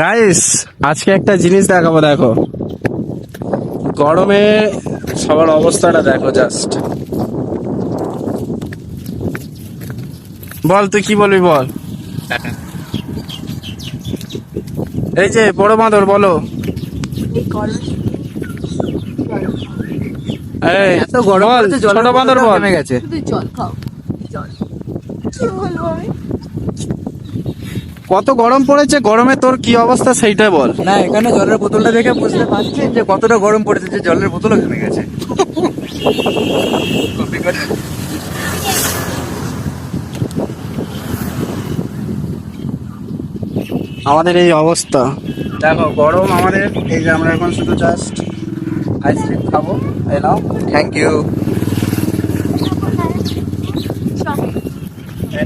Guys আজকে একটা জিনিস দেখাবো দেখো। গরমে সবার অবস্থাটা দেখো জাস্ট বল তুই কি বলবি বল? এই যে বড় বাঁদর বলো। এই এত গরম বল, ছোট বাঁদর বল। কমে গেছে। শুধু জল খাও জল। কি বলব আমি? কত গরম পড়েছে গরমে তোর কি অবস্থা সেইটা বল। না এখানে জলের বোতলটা দেখে বুঝতে পারছি যে কতটা গরম পড়েছে যে জলের বোতলও কমে গেছে। আমাদের এই অবস্থা। দেখো গরম আমাদের এই যে আমরা এখন শুধু জাস্ট আইসক্রিম খাব এই নাও। থ্যাংক ইউ এই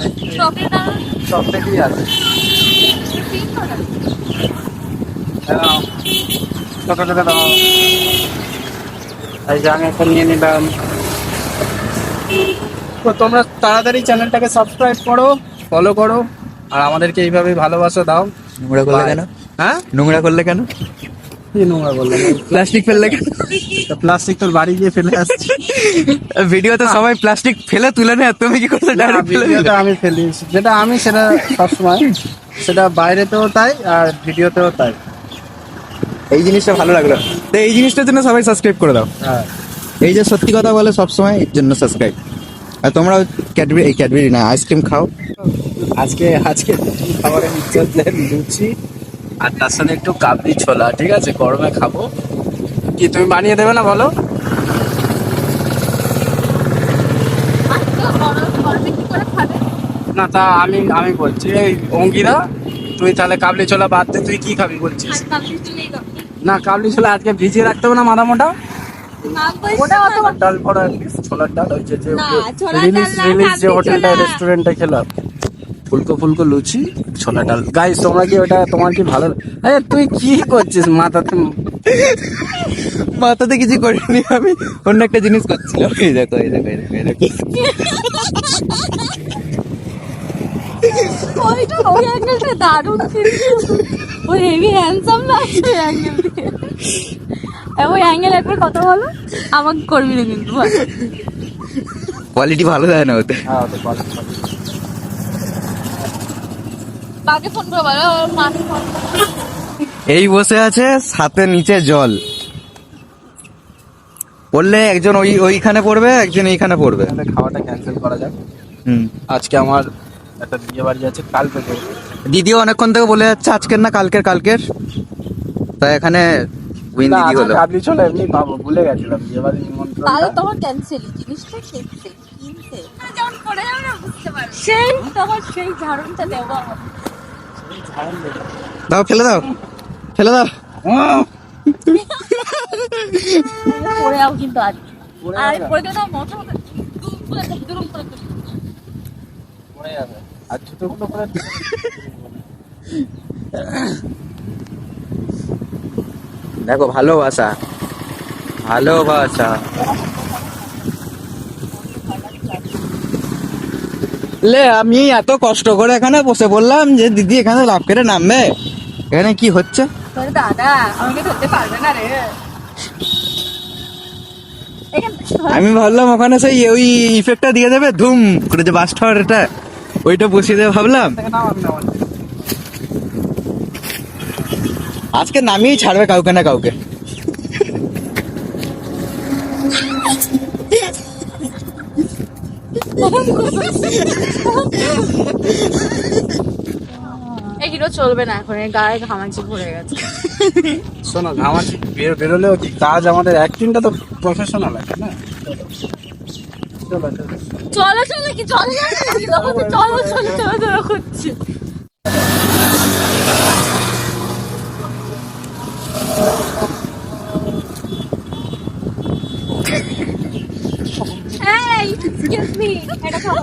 আছে। নাও চকলেটটা দাও এই যে আমি এখন নিয়ে নিলাম। তো তোমরা তাড়াতাড়ি চ্যানেলটাকে সাবস্ক্রাইব করো ফলো করো আর আমাদেরকে এইভাবে ভালোবাসা দাও। নোংরা করলে কেন? হ্যাঁ? নোংরা করলে কেন? কি নোংরা বললাম প্লাস্টিক ফেললে প্লাস্টিক তোর বাড়ি গিয়ে ফেলে আসছি। ভিডিওতে সবাই প্লাস্টিক ফেলে তুলে নেয় তুমি কি করলে ডাইরেক্ট ফেলে ভিডিওতে আমি ফেলি। যেটা আমি সেটা সবসময়। সেটা বাইরেতেও তাই আর ভিডিওতেও তাই। এই জিনিসটা ভালো লাগল। তো এই জিনিসটার জন্য সবাই সাবস্ক্রাইব করে দাও। হ্যাঁ। এই যে সত্যি কথা বলে সবসময় এর জন্য সাবস্ক্রাইব আর তোমরা ক্যাডবেরি এই ক্যাডবেরি না আইসক্রিম খাও। আজকে আজকে খাবারের ইচ্ছে হচ্ছে লুচি। আর তার সাথে একটু কাবলি ছোলা ঠিক আছে? গরমে খাব। কি তুমি বানিয়ে দেবে না বলো? না তা আমি আমি বলছি এই অঙ্কিতা তুই তাহলে কাবলি ছোলা বাদ দে তুই কি খাবি বলছিস? না কাবলি ছোলা আজকে ভিজিয়ে রাখতে হবে না মাথা মোটা ডাল পড়া ছোলার ডাল ওই যে রিলিজ রিলিজ যে হোটেলটা রেস্টুরেন্টে খেলাম। ফুলকো ফুলকো লুচি ছোলা ডাল। গাইস তোমরা কি ওটা তোমার কি ভালো আরে তুই কি করছিস? মাথাতে মাথাতে কিছু করিনি আমি। অন্য একটা জিনিস করছিলাম এই দেখো এই দেখো এই দেখো, এই দেখো। ওইটা ওই অ্যাঙ্গেলটা দারুণ ওই হেভি হ্যান্ডসাম লাগছে ওই অ্যাঙ্গেল ওই অ্যাঙ্গেল একবার কথা বলো। আমাকে করবি না কিন্তু। কোয়ালিটি ভালো দেয় না ওতে। হ্যাঁ বল, বল। মাকে ফোন করে বলো ওর মাকে ফোন এই বসে আছে সাথে নিচে জল। পড়লে একজন ওই ওইখানে পড়বে একজন এইখানে পড়বে। তাহলে খাওয়াটা ক্যান্সেল করা যাক। হুম। আজকে আমার একটা বিয়ে বাড়ি আছে কাল থেকে দিদিও অনেকক্ষণ থেকে বলে যাচ্ছে আজকের না কালকের কালকের। তাই এখানে উইন দিদি হলো। কাবলি ছোলা এমনি পাবো ভুলে গেছিলাম বিয়ে বাড়ি নিমন্ত্রণ তাহলে তোমার ক্যান্সেল জিনিসটা কিনতে কিনতে। যেমন করে যাবে না বুঝতে পারবে? সেই তোমার সেই দাও ফেলে দাও। ফেলে দাও। পরে যাও কিন্তু আজ। আর গেলে পড়ে যাবে আর জুতোগুলো পরে দেখো ভালোবাসা। ভালোবাসা। লে আমি এত কষ্ট করে এখানে বসে বললাম যে দিদি এখানে লাভ করে নামবে। এখানে কি হচ্ছে? তোর দাদা আমাকে ধরতে পারবে না রে। আমি ভাবলাম ওখানে সেই ওই ইফেক্টটা দিয়ে দেবে ধুম করে যে বাস টাওয়ারটা ওইটা বসিয়ে দেবে ভাবলাম। আজকে নামিয়েই ছাড়বে কাউকে না কাউকে। হিরো চলবে না এখন গায়ে ঘামাচি ভরে গেছে শোনো ঘামাচি বের বেরোলেও কাজ আমাদের অ্যাক্টিংটা তো প্রফেশনাল আছে না চলো চলো চলো চলো কি চলো চলো চলো চলো চলো চলো করছি এই এক্সকিউজ মি এটা খাব